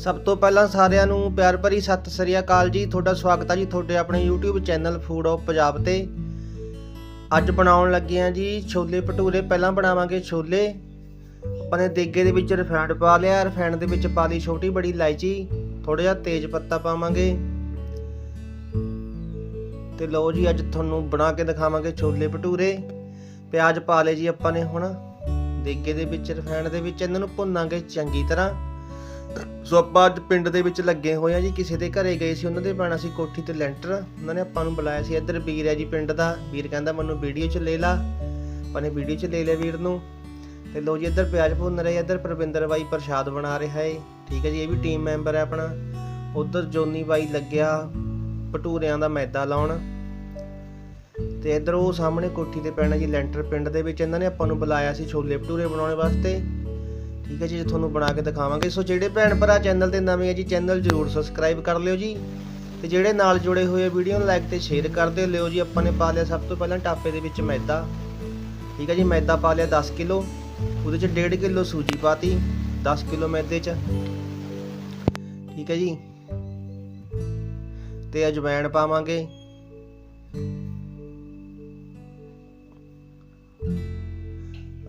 ਸਭ ਤੋਂ ਪਹਿਲਾਂ ਸਾਰਿਆਂ ਨੂੰ ਪਿਆਰ ਭਰੀ ਸਤਿ ਸ੍ਰੀ ਅਕਾਲ ਜੀ। ਤੁਹਾਡਾ ਸਵਾਗਤ ਹੈ ਜੀ ਤੁਹਾਡੇ ਆਪਣੇ YouTube channel food of Punjab ਤੇ। ਅੱਜ ਬਣਾਉਣ ਲੱਗੇ ਆ ਜੀ ਛੋਲੇ ਭਟੂਰੇ। ਪਹਿਲਾਂ ਬਣਾਵਾਂਗੇ ਛੋਲੇ। ਆਪਾਂ ਨੇ ਦੇਗੇ ਦੇ ਵਿੱਚ ਰਿਫਾਈਂਡ ਪਾ ਲਿਆ। ਰਿਫਾਈਂਡ ਦੇ ਵਿੱਚ ਪਾ ਲਈ ਛੋਟੀ ਬੜੀ ਇਲਾਇਚੀ। ਥੋੜਾ ਜਿਹਾ ਤੇਜ ਪੱਤਾ ਪਾਵਾਂਗੇ। ਤੇ ਲਓ ਜੀ, ਅੱਜ ਤੁਹਾਨੂੰ ਬਣਾ ਕੇ ਦਿਖਾਵਾਂਗੇ ਛੋਲੇ ਭਟੂਰੇ। ਪਿਆਜ਼ ਪਾ ਲਏ ਜੀ ਆਪਾਂ ਨੇ ਹੁਣ। ਦੇਗੇ ਦੇ ਵਿੱਚ ਰਿਫਾਈਂਡ ਦੇ ਵਿੱਚ। ਇਹਨਾਂ ਨੂੰ ਭੁੰਨਾਂਗੇ ਚੰਗੀ ਤਰ੍ਹਾਂ। ਸੋ ਆਪਾਂ ਅੱਜ ਪਿੰਡ ਦੇ ਵਿੱਚ ਲੱਗੇ ਹੋਏ ਆ ਜੀ। ਕਿਸੇ ਦੇ ਘਰੇ ਗਏ ਸੀ, ਉਹਨਾਂ ਦੇ ਪਾਣਾ ਸੀ ਕੋਠੀ ਤੇ ਲੈਂਟਰ। ਉਹਨਾਂ ਨੇ ਆਪਾਂ ਨੂੰ ਬੁਲਾਇਆ ਸੀ, ਇੱਧਰ ਵੀਰ ਹੈ ਜੀ ਪਿੰਡ ਦਾ। ਵੀਰ ਕਹਿੰਦਾ ਮੈਨੂੰ ਵੀਡੀਓ 'ਚ ਲੈ ਲਾ। ਆਪਾਂ ਨੇ ਵੀਡੀਓ 'ਚ ਲੈ ਲਿਆ ਵੀਰ ਨੂੰ। ਤੇ ਲੋ ਜੀ, ਇੱਧਰ ਪਿਆਜ਼ ਭੁੰਨ ਰਹੇ ਇੱਧਰ ਪ੍ਰਵਿੰਦਰ ਬਾਈ ਪ੍ਰਸ਼ਾਦ ਬਣਾ ਰਿਹਾ ਏ ਠੀਕ ਹੈ ਜੀ, ਇਹ ਵੀ ਟੀਮ ਮੈਂਬਰ ਹੈ ਆਪਣਾ। ਉਧਰ ਜੋਨੀ ਬਾਈ ਲੱਗਿਆ ਭਟੂਰਿਆਂ ਦਾ ਮੈਦਾ ਲਾਉਣ। ਤੇ ਇੱਧਰ ਉਹ ਸਾਹਮਣੇ ਕੋਠੀ ਤੇ ਪੈਣਾ ਜੀ ਲੈਂਟਰ ਪਿੰਡ ਦੇ ਵਿੱਚ। ਇਹਨਾਂ ਨੇ ਆਪਾਂ ਨੂੰ ਬੁਲਾਇਆ ਸੀ ਛੋਲੇ ਭਟੂਰੇ ਬਣਾਉਣ ਵਾਸਤੇ। ਠੀਕ ਹੈ ਜੀ ਤੁਹਾਨੂੰ ਬਣਾ ਕੇ ਦਿਖਾਵਾਂਗੇ। ਸੋ ਜਿਹੜੇ ਭੈਣ ਭਰਾ ਚੈਨਲ ਤੇ ਨਵੇਂ ਹੈ ਜੀ, ਚੈਨਲ ਜਰੂਰ ਸਬਸਕ੍ਰਾਈਬ ਕਰ ਲਿਓ ਜੀ। ਤੇ ਜਿਹੜੇ ਨਾਲ ਜੁੜੇ ਹੋਏ ਵੀਡੀਓ ਨੂੰ ਲਾਈਕ ਤੇ ਸ਼ੇਅਰ ਕਰ ਦਿਓ। ਲਿਓ ਜੀ, ਆਪਾਂ ਨੇ ਪਾ ਲਿਆ ਸਭ ਤੋਂ ਪਹਿਲਾਂ ਟਾਪੇ ਦੇ ਵਿੱਚ ਮੈਦਾ। ਠੀਕ ਹੈ ਜੀ, ਮੈਦਾ ਪਾ ਲਿਆ 10 ਕਿਲੋ। ਉਹਦੇ ਚ 1.5 ਕਿਲੋ ਸੂਜੀ ਪਾਤੀ 10 ਕਿਲੋ ਮੈਦੇ ਚ। ਠੀਕ ਹੈ ਜੀ। ਤੇ ਅਜਵਾਇਣ ਪਾਵਾਂਗੇ।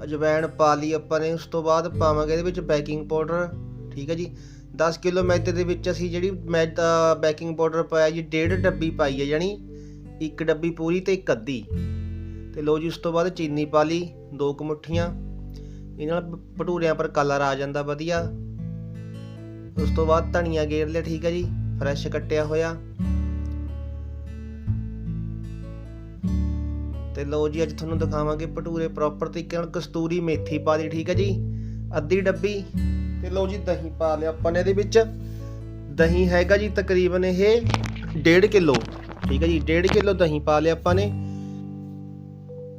ਅਜਵਾਇਣ ਪਾ ਲਈ ਆਪਾਂ ਨੇ, ਉਸ ਤੋਂ ਬਾਅਦ ਪਾਵਾਂਗੇ ਇਹਦੇ ਵਿੱਚ ਬੇਕਿੰਗ ਪਾਊਡਰ ਠੀਕ ਹੈ ਜੀ। 10 ਕਿਲੋ ਮੈਦੇ ਦੇ ਵਿੱਚ ਅਸੀਂ ਜਿਹੜੀ ਮੈਦਾ ਬੇਕਿੰਗ ਪਾਊਡਰ ਪਾਇਆ ਜੀ, ਡੇਢ ਡੱਬੀ ਪਾਈ ਹੈ ਜਾਨੀ ਇੱਕ ਡੱਬੀ ਪੂਰੀ ਤੇ ਇੱਕ ਅੱਧੀ। ਤੇ ਲੋ ਜੀ, ਉਸ ਤੋਂ ਬਾਅਦ ਚੀਨੀ ਪਾ ਲਈ, ਦੋ ਕੁ ਮੁੱਠੀਆਂ। ਇਹਨਾਂ ਨਾਲ ਭਟੂਰਿਆਂ ਪਰ ਕਲਰ ਆ ਜਾਂਦਾ, ਵਧੀਆ। ਉਸ ਤੋਂ ਬਾਅਦ ਧਨੀਆ ਗੇਰ ਲਿਆ, ਠੀਕ ਹੈ ਜੀ ਫਰੈਸ਼ ਕੱਟਿਆ ਹੋਇਆ। ਤੇ ਲਓ ਜੀ, ਅੱਜ ਤੁਹਾਨੂੰ ਦਿਖਾਵਾਂਗੇ ਭਟੂਰੇ ਪ੍ਰੋਪਰ ਤਰੀਕੇ ਨਾਲ ਕਸਤੂਰੀ ਮੇਥੀ ਪਾ ਲਈ, ਠੀਕ ਹੈ ਜੀ? ਅੱਧੀ ਡੱਬੀ ਤੇ ਲਓ ਜੀ, ਦਹੀਂ ਪਾ ਲਿਆ ਆਪਾਂ ਨੇ ਇਹਦੇ ਵਿੱਚ। ਦਹੀਂ ਹੈਗਾ ਜੀ ਤਕਰੀਬਨ ਇਹ 1.5 ਕਿਲੋ, ਠੀਕ ਹੈ ਜੀ 1.5 ਕਿਲੋ ਦਹੀਂ ਪਾ ਲਿਆ ਆਪਾਂ ਨੇ।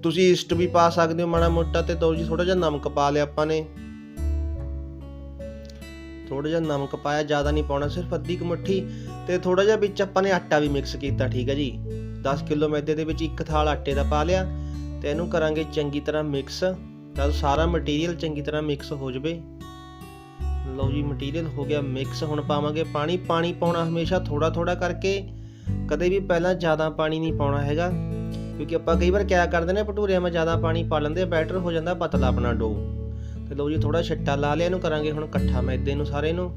ਤੁਸੀਂ ਇਸਟ ਵੀ ਪਾ ਸਕਦੇ ਹੋ ਮਾੜਾ ਮੋਟਾ ਤੇ ਲਓ ਜੀ ਥੋੜਾ ਜਿਹਾ ਨਮਕ ਪਾ ਲਿਆ ਆਪਾਂ ਨੇ। ਥੋੜਾ ਜਿਹਾ ਨਮਕ ਪਾਇਆ, ਜ਼ਿਆਦਾ ਨਹੀਂ ਪਾਉਣਾ, ਸਿਰਫ ਅੱਧੀ ਕੁ ਮੁੱਠੀ ਤੇ ਥੋੜਾ ਜਿਹਾ ਵਿੱਚ ਆਪਾਂ ਨੇ ਆਟਾ ਵੀ ਮਿਕਸ ਕੀਤਾ, ਠੀਕ ਹੈ ਜੀ। 10 ਕਿਲੋ ਮੈਦੇ ਦੇ ਵਿੱਚ ਇੱਕ ਥਾਲ ਆਟੇ ਦਾ ਪਾ ਲਿਆ ਤੇ ਇਹਨੂੰ ਕਰਾਂਗੇ ਚੰਗੀ ਤਰ੍ਹਾਂ ਮਿਕਸ ਤਾਂ ਸਾਰਾ ਮਟੀਰੀਅਲ ਚੰਗੀ ਤਰ੍ਹਾਂ ਮਿਕਸ ਹੋ ਜਵੇ। ਲਓ ਜੀ ਮਟੀਰੀਅਲ ਹੋ ਗਿਆ ਮਿਕਸ ਹੁਣ ਪਾਵਾਂਗੇ ਪਾਣੀ। ਪਾਣੀ ਪਾਉਣਾ ਹਮੇਸ਼ਾ ਥੋੜਾ ਥੋੜਾ ਕਰਕੇ ਕਦੇ ਵੀ ਪਹਿਲਾਂ ਜ਼ਿਆਦਾ ਪਾਣੀ ਨਹੀਂ ਪਾਉਣਾ ਹੈਗਾ। ਕਿਉਂਕਿ ਆਪਾਂ ਕਈ ਵਾਰ ਕਿਆ ਕਰਦੇ ਨੇ, ਭਟੂਰਿਆਂ ਵਿੱਚ ਜ਼ਿਆਦਾ ਪਾਣੀ ਪਾ ਲੈਂਦੇ ਬੈਟਰ ਹੋ ਜਾਂਦਾ ਪਤਲਾ ਆਪਣਾ ਡੋ। ਤੇ ਲਓ ਜੀ ਥੋੜਾ ਛੱਟਾ ਲਾ ਲਿਆ, ਇਹਨੂੰ ਕਰਾਂਗੇ ਹੁਣ ਇਕੱਠਾ ਮੈਦੇ ਨੂੰ ਸਾਰੇ ਨੂੰ।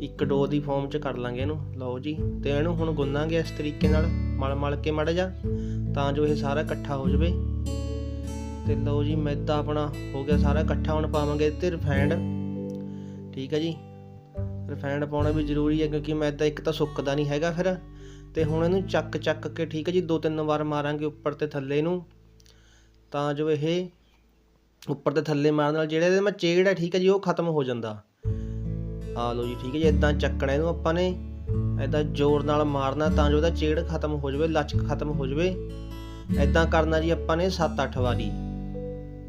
ਇੱਕ ਡੋ ਦੀ ਫਾਰਮ ਚ ਕਰ ਲਾਂਗੇ ਇਹਨੂੰ। ਲਓ ਜੀ, ਤੇ ਇਹਨੂੰ ਹੁਣ ਗੁੰਨਾਂਗੇ ਇਸ ਤਰੀਕੇ ਨਾਲ ਮਲ ਮਲ ਕੇ ਮੜ ਜਾ, ਤਾਂ ਜੋ ਇਹ ਸਾਰਾ ਇਕੱਠਾ ਹੋ ਜਾਵੇ। ਤੇ ਲਓ ਜੀ, ਮੈਦਾ ਆਪਣਾ ਹੋ ਗਿਆ ਸਾਰਾ ਇਕੱਠਾ, ਹੁਣ ਪਾਵਾਂਗੇ ਤੇ ਰਿਫਾਈਂਡ ਠੀਕ ਹੈ ਜੀ? ਰਿਫਾਈਂਡ ਪਾਉਣਾ ਵੀ ਜ਼ਰੂਰੀ ਹੈ, ਕਿਉਂਕਿ ਮੈਦਾ ਇੱਕ ਤਾਂ ਸੁੱਕਦਾ ਨਹੀਂ ਹੈਗਾ ਫਿਰ। ਤੇ ਹੁਣ ਇਹਨੂੰ ਚੱਕ ਚੱਕ ਕੇ, ਠੀਕ ਹੈ ਜੀ, ਦੋ ਤਿੰਨ ਵਾਰ ਮਾਰਾਂਗੇ ਉੱਪਰ ਤੇ ਥੱਲੇ ਨੂੰ। ਤਾਂ ਜੋ ਇਹ ਉੱਪਰ ਤੇ ਥੱਲੇ ਮਾਰਨ ਨਾਲ, ਜਿਹੜੇ ਇਹਦੇ ਮੈਂ ਚੇੜ ਹੈ, ਠੀਕ ਹੈ ਜੀ, ਉਹ ਖਤਮ ਹੋ ਜਾਂਦਾ। ਆ ਲਓ ਜੀ, ਠੀਕ ਹੈ ਜੀ ਇਦਾਂ ਚੱਕਣਾ ਇਹਨੂੰ ਆਪਾਂ ਨੇ। ਇਦਾਂ ਜ਼ੋਰ ਨਾਲ ਮਾਰਨਾ ਤਾਂ ਜੋ ਉਹਦਾ ਚੇੜ ਖਤਮ ਹੋ ਜਾਵੇ ਲਚਕ ਖਤਮ ਹੋ ਜਾਵੇ। ਇਦਾਂ ਕਰਨਾ ਜੀ ਆਪਾਂ ਨੇ 7-8 ਵਾਰੀ।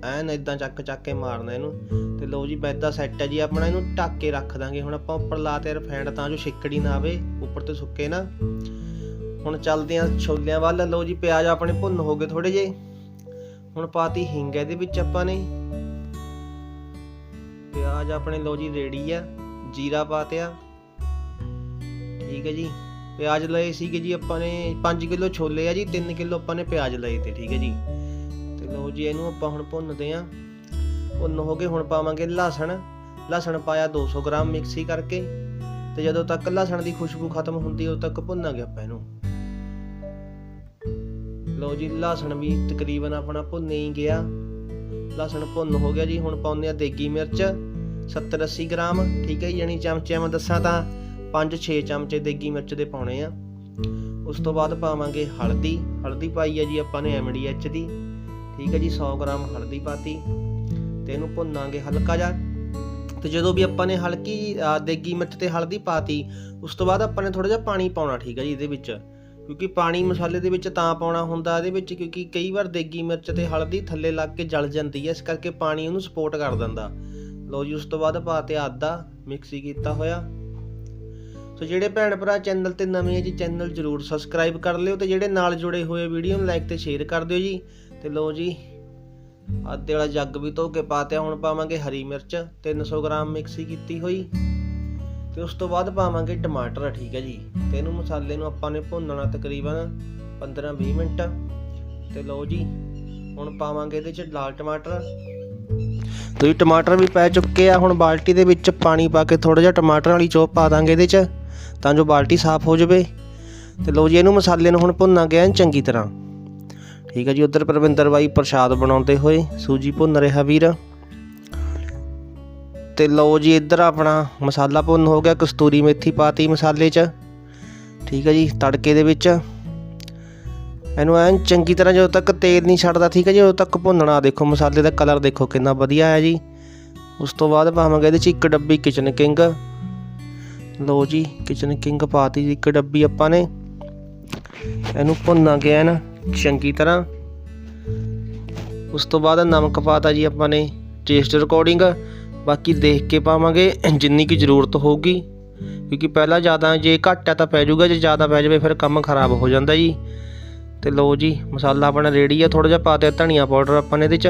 ਐਨ ਇਦਾਂ ਚੱਕ ਚੱਕ ਕੇ ਮਾਰਨਾ ਇਹਨੂੰ। ਤੇ ਲਓ ਜੀ ਮੈਦਾ ਸੈੱਟ ਹੈ ਜੀ, ਆਪਣਾ ਇਹਨੂੰ ਢੱਕ ਕੇ ਰੱਖ ਦਾਂਗੇ। ਹੁਣ ਆਪਾਂ ਉੱਪਰ ਲਾਤੇ ਰਫੈਂਡ ਤਾਂ ਜੋ ਛਿੱਕੜੀ ਨਾ ਆਵੇ, ਉੱਪਰ ਤੇ ਸੁੱਕੇ ਨਾ। ਹੁਣ ਚੱਲਦੇ ਆਂ ਛੋਲਿਆਂ ਵੱਲ। ਲਓ ਜੀ, ਪਿਆਜ਼ ਆਪਣੇ ਭੁੰਨ ਹੋ ਗਏ ਥੋੜੇ ਜੇ ਹੁਣ ਪਾਤੀ ਹਿੰਗ ਇਹਦੇ ਵਿੱਚ ਆਪਾਂ ਨੇ। ਪਿਆਜ਼ ਆਪਣੇ ਲਓ ਜੀ ਰੈਡੀ ਆ। ਜੀਰਾ ਪਾ ਤਿਆ। ਠੀਕ ਹੈ ਜੀ। ਪਿਆਜ਼ ਲਏ ਸੀਗੇ ਜੀ ਆਪਾਂ ਨੇ 5 ਕਿਲੋ ਛੋਲੇ ਆ ਜੀ 3 ਕਿਲੋ ਆਪਾਂ ਨੇ ਪਿਆਜ਼ ਲਏ ਤੇ, ਠੀਕ ਹੈ ਜੀ। ਤੇ ਲਓ ਜੀ ਇਹਨੂੰ ਆਪਾਂ ਹੁਣ ਭੁੰਨਦੇ ਆ। ਭੁੰਨ ਹੋ ਗਏ ਹੁਣ ਪਾਵਾਂਗੇ ਲਸਣ। ਲਸਣ ਪਾਇਆ 200 ਗ੍ਰਾਮ ਮਿਕਸੀ ਕਰਕੇ। ਤੇ ਜਦੋਂ ਤੱਕ ਲਸਣ ਦੀ ਖੁਸ਼ਬੂ ਖਤਮ ਹੁੰਦੀ ਉਦੋਂ ਤੱਕ ਭੁੰਨਾਂਗੇ ਆਪਾਂ ਇਹਨੂੰ। ਲਓ ਜੀ, ਲਸਣ ਵੀ ਤਕਰੀਬਨ ਆਪਣਾ ਭੁੰਨ ਹੀ ਗਿਆ। ਲਸਣ ਭੁੰਨ ਹੋ ਗਿਆ ਜੀ, ਹੁਣ ਪਾਉਂਦੇ ਆ ਦੇਗੀ ਮਿਰਚ। 70 80 ਗ੍ਰਾਮ ਠੀਕ ਹੈ ਜੀ, ਯਾਨੀ ਚਮਚਿਆਂ ਮੈਂ ਦੱਸਾਂ ਤਾਂ 5-6 ਚਮਚੇ ਦੇਗੀ ਮਿਰਚ ਦੇ ਪਾਉਣੇ ਆ। ਉਸ ਤੋਂ ਬਾਅਦ ਪਾਵਾਂਗੇ ਹਲਦੀ ਹਲਦੀ ਪਾਈ ਹੈ ਜੀ ਆਪਾਂ ਨੇ ਐਮਡੀਐਚ ਦੀ ਠੀਕ ਹੈ ਜੀ 100 ਗ੍ਰਾਮ ਹਲਦੀ ਪਾਤੀ ਤੇ ਇਹਨੂੰ ਭੁੰਨਾਂਗੇ ਹਲਕਾ ਜਿਹਾ। ਤੇ ਜਦੋਂ ਵੀ ਆਪਾਂ ਨੇ ਹਲਕੀ ਦੇਗੀ ਮਿਰਚ ਤੇ ਹਲਦੀ ਪਾਤੀ ਉਸ ਤੋਂ ਬਾਅਦ ਆਪਾਂ ਨੇ ਥੋੜਾ ਜਿਹਾ ਪਾਣੀ ਪਾਉਣਾ ਠੀਕ ਹੈ ਜੀ ਇਹਦੇ ਵਿੱਚ। ਕਿਉਂਕਿ ਪਾਣੀ ਮਸਾਲੇ ਦੇ ਵਿੱਚ ਤਾਂ ਪਾਉਣਾ ਹੁੰਦਾ ਇਹਦੇ ਵਿੱਚ ਕਿਉਂਕਿ ਕਈ ਵਾਰ ਦੇਗੀ ਮਿਰਚ ਤੇ ਹਲਦੀ ਥੱਲੇ ਲੱਗ ਕੇ ਜਲ ਜਾਂਦੀ ਹੈ ਇਸ ਕਰਕੇ ਪਾਣੀ ਉਹਨੂੰ ਸਪੋਰਟ ਕਰ ਦਿੰਦਾ। ਲਓ ਜੀ, ਉਸ ਤੋਂ ਬਾਅਦ ਪਾ ਪਾਤੇ ਆਦਾ ਮਿਕਸੀ ਕੀਤਾ ਹੋਇਆ। ਸੋ ਜਿਹੜੇ ਭੈਣ ਭਰਾ ਚੈਨਲ ਤੇ ਨਵੇਂ ਹੈ ਜੀ ਚੈਨਲ ਜਰੂਰ ਸਬਸਕ੍ਰਾਈਬ ਕਰ ਲਿਓ ਤੇ ਜਿਹੜੇ ਨਾਲ ਜੁੜੇ ਹੋਏ ਵੀਡੀਓ ਨੂੰ ਲਾਈਕ ਤੇ ਸ਼ੇਅਰ ਕਰ ਦਿਓ ਜੀ। ਤੇ ਲਓ ਜੀ ਆਦੇ ਵਾਲਾ ਜੱਗ ਵੀ ਧੋ ਕੇ ਪਾਤਿਆ ਹੁਣ ਪਾਵਾਂਗੇ ਹਰੀ ਮਿਰਚ 300 ਗ੍ਰਾਮ ਮਿਕਸੀ ਕੀਤੀ ਹੋਈ। ਤੇ ਉਸ ਤੋਂ ਬਾਅਦ ਪਾਵਾਂਗੇ ਟਮਾਟਰ, ਠੀਕ ਹੈ ਜੀ। ਤੇ ਇਹਨੂੰ ਮਸਾਲੇ ਨੂੰ ਆਪਾਂ ਨੇ ਭੁੰਨਣਾ ਤਕਰੀਬਨ 15-20 ਮਿੰਟ। ਤੇ ਲਓ ਜੀ, ਹੁਣ ਪਾਵਾਂਗੇ ਇਹਦੇ ਚ ਲਾਲ ਟਮਾਟਰ। ਤੁਸੀਂ ਟਮਾਟਰ ਵੀ ਪੈ ਚੁੱਕੇ ਆ, ਹੁਣ ਬਾਲਟੀ ਦੇ ਵਿੱਚ ਪਾਣੀ ਪਾ ਕੇ ਥੋੜਾ ਜਿਹਾ ਟਮਾਟਰ ਵਾਲੀ ਚੋਪ ਪਾ ਦਾਂਗੇ ਇਹਦੇ ਚ, ਤਾਂ ਜੋ ਬਾਲਟੀ ਸਾਫ਼ ਹੋ ਜਾਵੇ। ਤੇ ਲਓ ਜੀ, ਇਹਨੂੰ ਮਸਾਲੇ ਨੂੰ ਹੁਣ ਭੁੰਨਾਂਗੇ ਐਨ ਚੰਗੀ ਤਰ੍ਹਾਂ। ਠੀਕ ਹੈ ਜੀ, ਉਧਰ ਪ੍ਰਵਿੰਦਰ ਬਾਈ ਪ੍ਰਸ਼ਾਦ ਬਣਾਉਂਦੇ ਹੋਏ, ਸੂਜੀ ਭੁੰਨ ਰਿਹਾ ਵੀਰ। ਤੇ ਲਓ ਜੀ, ਇੱਧਰ ਆਪਣਾ ਮਸਾਲਾ ਭੁੰਨ ਹੋ ਗਿਆ, ਕਸਤੂਰੀ ਮੇਥੀ ਪਾਤੀ ਮਸਾਲੇ 'ਚ। ਠੀਕ ਹੈ ਜੀ, ਤੜਕੇ ਦੇ ਵਿੱਚ ਇਹਨੂੰ ਐਨ ਚੰਗੀ ਤਰ੍ਹਾਂ ਜਦੋਂ ਤੱਕ ਤੇਲ ਨਹੀਂ ਛੱਡਦਾ, ਠੀਕ ਹੈ ਜੀ? ਉਦੋਂ ਤੱਕ ਭੁੰਨਣਾ ਦੇਖੋ, ਮਸਾਲੇ ਦਾ ਕਲਰ ਦੇਖੋ ਕਿੰਨਾ ਵਧੀਆ ਹੈ ਜੀ। ਉਸ ਤੋਂ ਬਾਅਦ ਪਾਵਾਂਗੇ ਇਹਦੇ 'ਚ ਇੱਕ ਡੱਬੀ ਕਿਚਨ ਕਿੰਗ ਲੋ ਜੀ ਕਿਚਨ ਕਿੰਗ ਪਾਤੀ ਜੀ ਇੱਕ ਡੱਬੀ ਆਪਾਂ ਨੇ। ਇਹਨੂੰ ਭੁੰਨਾਂਗੇ ਐਨ ਚੰਗੀ ਤਰ੍ਹਾਂ। ਉਸ ਤੋਂ ਬਾਅਦ ਨਮਕ ਪਾਤਾ ਜੀ ਆਪਾਂ ਨੇ ਟੇਸਟ ਰਿਕਾਰਡਿੰਗ ਬਾਕੀ ਦੇਖ ਕੇ ਪਾਵਾਂਗੇ, ਜਿੰਨੀ ਕੀ ਜ਼ਰੂਰਤ ਹੋਊਗੀ। ਕਿਉਂਕਿ ਪਹਿਲਾਂ ਜ਼ਿਆਦਾ ਜੇ ਘੱਟ ਹੈ ਤਾਂ ਪੈ ਜਾਊਗਾ, ਜੇ ਜ਼ਿਆਦਾ ਪੈ ਜਾਵੇ ਫਿਰ ਕੰਮ ਖਰਾਬ ਹੋ ਜਾਂਦਾ ਜੀ। ਤੇ ਲਓ ਜੀ, ਮਸਾਲਾ ਆਪਣਾ ਰੈਡੀ ਆ ਥੋੜਾ ਜਿਹਾ ਪਾ ਦਿਆ ਧਨੀਆ ਪਾਊਡਰ ਆਪਾਂ ਨੇ ਇਹਦੇ ਚ।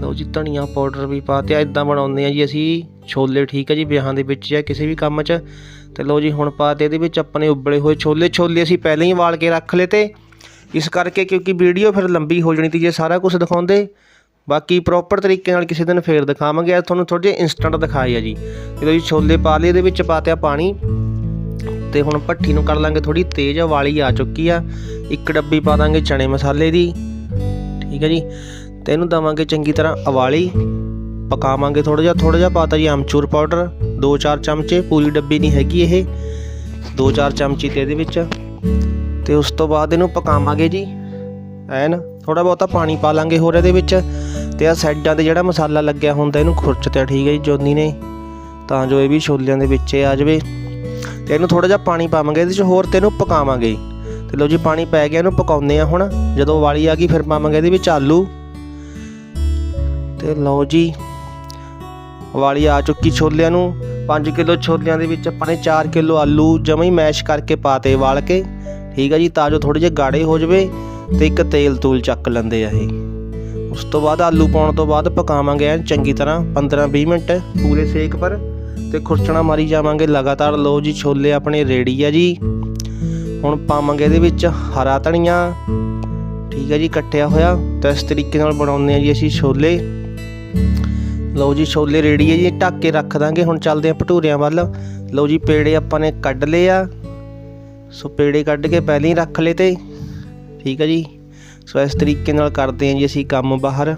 ਲਓ ਜੀ, ਧਨੀਆ ਪਾਊਡਰ ਵੀ ਪਾ ਤਿਆ ਇਦਾਂ ਬਣਾਉਂਦੇ ਆ ਜੀ ਅਸੀਂ। ਛੋਲੇ ਠੀਕ ਆ ਜੀ, ਵਿਆਹਾਂ ਦੇ ਵਿੱਚ ਜਾਂ ਕਿਸੇ ਵੀ ਕੰਮ 'ਚ। ਤੇ ਲਓ ਜੀ, ਹੁਣ ਪਾ ਤੇ ਇਹਦੇ ਵਿੱਚ ਆਪਣੇ ਉਬਲੇ ਹੋਏ ਛੋਲੇ। ਛੋਲੇ ਅਸੀਂ ਪਹਿਲਾਂ ਹੀ ਵਾਲ ਕੇ ਰੱਖ ਲਏ ਤੇ ਇਸ ਕਰਕੇ ਕਿਉਂਕਿ ਵੀਡੀਓ ਫਿਰ ਲੰਬੀ ਹੋ ਜਾਣੀ ਤੀ, ਜੇ ਸਾਰਾ ਕੁਝ ਦਿਖਾਉਂਦੇ। ਬਾਕੀ ਪ੍ਰੋਪਰ ਤਰੀਕੇ ਨਾਲ ਕਿਸੇ ਦਿਨ ਫੇਰ ਦਿਖਾਵਾਂਗੇ। ਅੱਜ ਤੁਹਾਨੂੰ ਥੋੜੇ ਜਿਹੇ ਇਨਸਟੈਂਟ ਦਿਖਾਏ ਆ ਜੀ। ਜਦੋਂ ਜੀ, ਛੋਲੇ ਪਾ ਲਏ, ਇਹਦੇ ਵਿੱਚ ਪਾ ਤਿਆ ਪਾਣੀ। ਤੇ ਹੁਣ ਭੱਠੀ ਨੂੰ ਕਰ ਲਾਂਗੇ ਥੋੜੀ ਤੇਜ਼ ਵਾਲੀ ਆ ਚੁੱਕੀ ਆ। ਇੱਕ ਡੱਬੀ ਪਾ ਦਾਂਗੇ ਚਣੇ ਮਸਾਲੇ ਦੀ। ਠੀਕ ਹੈ ਜੀ? ਤੇ ਇਹਨੂੰ ਦਵਾਂਗੇ ਚੰਗੀ ਤਰ੍ਹਾਂ ਉਬਾਲੀ ਪਕਾਵਾਂਗੇ ਥੋੜਾ ਜਿਹਾ ਥੋੜਾ ਜਿਹਾ ਪਾਤਾ ਜੀ ਅਮਚੂਰ ਪਾਊਡਰ। 2-4 ਚਮਚੇ, ਪੂਰੀ ਡੱਬੀ ਨਹੀਂ ਹੈਗੀ ਇਹ। 2-4 ਚਮਚੀ ਤੇ ਇਹਦੇ ਵਿੱਚ। ਤੇ ਉਸ ਤੋਂ ਬਾਅਦ ਇਹਨੂੰ ਪਕਾਵਾਂਗੇ ਜੀ। ਐਨ ਥੋੜਾ ਬਹੁਤਾ ਪਾਣੀ ਪਾ ਲਾਂਗੇ ਹੋਰ ਇਹਦੇ ਵਿੱਚ। ਤੇ ਆ ਸਾਈਡਾਂ ਤੇ ਜਿਹੜਾ ਮਸਾਲਾ ਲੱਗਿਆ ਹੁੰਦਾ, ਇਹਨੂੰ ਖੁਰਚ ਤੇ ਠੀਕ ਹੈ ਜੀ, ਜੋਨੀ ਨੇ। ਤਾਂ ਜੋ ਇਹ ਵੀ ਛੋਲਿਆਂ ਦੇ ਵਿੱਚ ਆ ਜਾਵੇ। ਤੇ ਇਹਨੂੰ ਥੋੜਾ ਜਿਹਾ ਪਾਣੀ ਪਾਵਾਂਗੇ, ਇਹਦੇ 'ਚ ਹੋਰ ਤੇ ਇਹਨੂੰ ਪਕਾਵਾਂਗੇ। ਤੇ ਲਓ ਜੀ, ਪਾਣੀ ਪੈ ਗਿਆ, ਇਹਨੂੰ ਪਕਾਉਂਦੇ ਆ ਹੁਣ। ਜਦੋਂ ਵਾਲੀ ਆ ਗਈ, ਫਿਰ ਪਾਵਾਂਗੇ ਇਹਦੇ ਵਿੱਚ ਆਲੂ। ਤੇ ਲਓ ਜੀ, ਵਾਲੀ ਆ ਚੁੱਕੀ ਛੋਲਿਆਂ ਨੂੰ। 5 ਕਿਲੋ ਛੋਲਿਆਂ ਦੇ ਵਿੱਚ ਆਪਾਂ ਨੇ 4 ਕਿਲੋ ਆਲੂ ਜਮਾਂ ਹੀ ਮੈਸ਼ ਕਰਕੇ ਪਾਤੇ, ਵਾਲ ਕੇ। ਠੀਕ ਹੈ ਜੀ, ਤਾਂ ਜੋ ਥੋੜੇ ਜਿਹੇ ਗਾੜੇ ਹੋ ਜਵੇ ਤੇ ਇੱਕ ਤੇਲ ਤੂਲ ਚੱਕ ਲੈਂਦੇ ਆ ਇਹ। ਉਸ ਤੋਂ ਬਾਅਦ ਆਲੂ ਪਾਉਣ ਤੋਂ ਬਾਅਦ ਪਕਾਵਾਂਗੇ ਐਨ ਚੰਗੀ ਤਰ੍ਹਾਂ 15-20 ਮਿੰਟ ਪੂਰੇ ਸੇਕ ਪਰ। ਤੇ ਖੁਰਚਣਾ ਮਾਰੀ ਜਾਵਾਂਗੇ। ਲਗਾਤਾਰ ਲਓ ਜੀ, ਛੋਲੇ ਆਪਣੇ ਰੈਡੀ ਆ ਜੀ। ਹੁਣ ਪਾਵਾਂਗੇ ਇਹਦੇ ਵਿੱਚ ਹਰਾ ਧਨੀਆ। ਠੀਕ ਹੈ ਜੀ, ਕੱਟਿਆ ਹੋਇਆ। ਤਾਂ ਇਸ ਤਰੀਕੇ ਨਾਲ ਬਣਾਉਂਦੇ ਆ ਜੀ ਅਸੀਂ ਛੋਲੇ। ਲਓ ਜੀ, ਛੋਲੇ ਰੇੜੀ ਹੈ ਜੀ ਢੱਕ ਕੇ ਰੱਖ ਦਾਂਗੇ। ਹੁਣ ਚੱਲਦੇ ਆ ਭਟੂਰਿਆਂ ਵੱਲ। ਲਓ ਜੀ, ਪੇੜੇ ਆਪਾਂ ਨੇ ਕੱਢ ਲਏ ਆ। ਸੋ ਪੇੜੇ ਕੱਢ ਕੇ ਪਹਿਲਾਂ ਹੀ ਰੱਖ ਲਏ ਤੇ। ਠੀਕ ਹੈ ਜੀ। ਸੋ ਇਸ ਤਰੀਕੇ ਨਾਲ ਕਰਦੇ ਹਾਂ ਜੀ ਅਸੀਂ ਕੰਮ ਬਾਹਰ।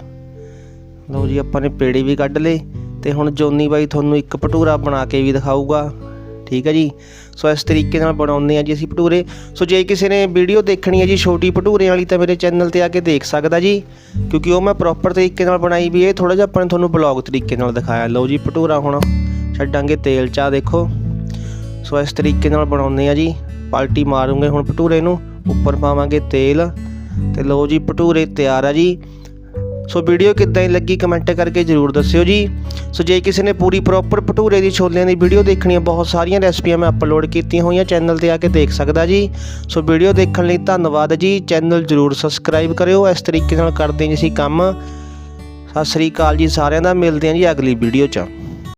ਲਓ ਜੀ, ਆਪਾਂ ਨੇ ਪੇੜੇ ਵੀ ਕੱਢ ਲਏ। ਤੇ ਹੁਣ ਜੋਨੀ ਬਾਈ ਤੁਹਾਨੂੰ ਇੱਕ ਭਟੂਰਾ ਬਣਾ ਕੇ ਵੀ ਦਿਖਾਊਗਾ। ਠੀਕ ਹੈ ਜੀ? ਸੋ ਇਸ ਤਰੀਕੇ ਨਾਲ ਬਣਾਉਂਦੇ ਆ ਜੀ ਅਸੀਂ ਭਟੂਰੇ। ਸੋ ਜੇ ਕਿਸੇ ਨੇ ਵੀਡੀਓ ਦੇਖਣੀ ਹੈ ਜੀ ਛੋਟੀ ਭਟੂਰੇ ਵਾਲੀ ਤਾਂ ਮੇਰੇ ਚੈਨਲ ਤੇ ਆ ਕੇ ਦੇਖ ਸਕਦਾ ਜੀ। ਕਿਉਂਕਿ ਉਹ ਮੈਂ ਪ੍ਰੋਪਰ ਤਰੀਕੇ ਨਾਲ ਬਣਾਈ ਵੀ ਇਹ ਥੋੜਾ ਜਿਹਾ ਆਪਾਂ ਨੇ ਤੁਹਾਨੂੰ ਬਲੌਗ ਤਰੀਕੇ ਨਾਲ ਦਿਖਾਇਆ। ਲਓ ਜੀ ਭਟੂਰਾ ਹੁਣ ਛੱਡਾਂਗੇ ਤੇਲ ਚਾ ਦੇਖੋ। ਸੋ ਇਸ ਤਰੀਕੇ ਨਾਲ ਬਣਾਉਂਦੇ ਆ ਜੀ। ਪਲਟੀ ਮਾਰੂਗੇ ਹੁਣ ਭਟੂਰੇ ਨੂੰ। ਉੱਪਰ ਪਾਵਾਂਗੇ ਤੇਲ। ਤੇ ਲਓ ਜੀ ਭਟੂਰੇ ਤਿਆਰ ਆ ਜੀ। ਸੋ ਵੀਡੀਓ ਕਿੱਦਾਂ ਦੀ ਲੱਗੀ ਕਮੈਂਟ ਕਰਕੇ ਜਰੂਰ ਦੱਸਿਓ ਜੀ। ਸੋ ਜੇ ਕਿਸੇ ਨੇ ਪੂਰੀ ਪ੍ਰੋਪਰ ਭਟੂਰੇ ਦੀ ਛੋਲਿਆਂ ਦੀ ਵੀਡੀਓ ਦੇਖਣੀ ਹੈ, ਬਹੁਤ ਸਾਰੀਆਂ ਰੈਸਪੀਆਂ ਮੈਂ ਅਪਲੋਡ ਕੀਤੀਆਂ ਹੋਈਆਂ ਚੈਨਲ ਤੇ ਆ ਕੇ ਦੇਖ ਸਕਦਾ ਜੀ। ਸੋ ਵੀਡੀਓ ਦੇਖਣ ਲਈ ਧੰਨਵਾਦ ਜੀ। ਚੈਨਲ ਜਰੂਰ ਸਬਸਕ੍ਰਾਈਬ ਕਰਿਓ। ਇਸ ਤਰੀਕੇ ਨਾਲ ਕਰਦੇ ਜੀ ਅਸੀਂ ਕੰਮ। ਸਤਿ ਸ੍ਰੀ ਅਕਾਲ ਜੀ ਸਾਰਿਆਂ ਦਾ। ਮਿਲਦੇ ਹਾਂ ਜੀ ਅਗਲੀ ਵੀਡੀਓ 'ਚ।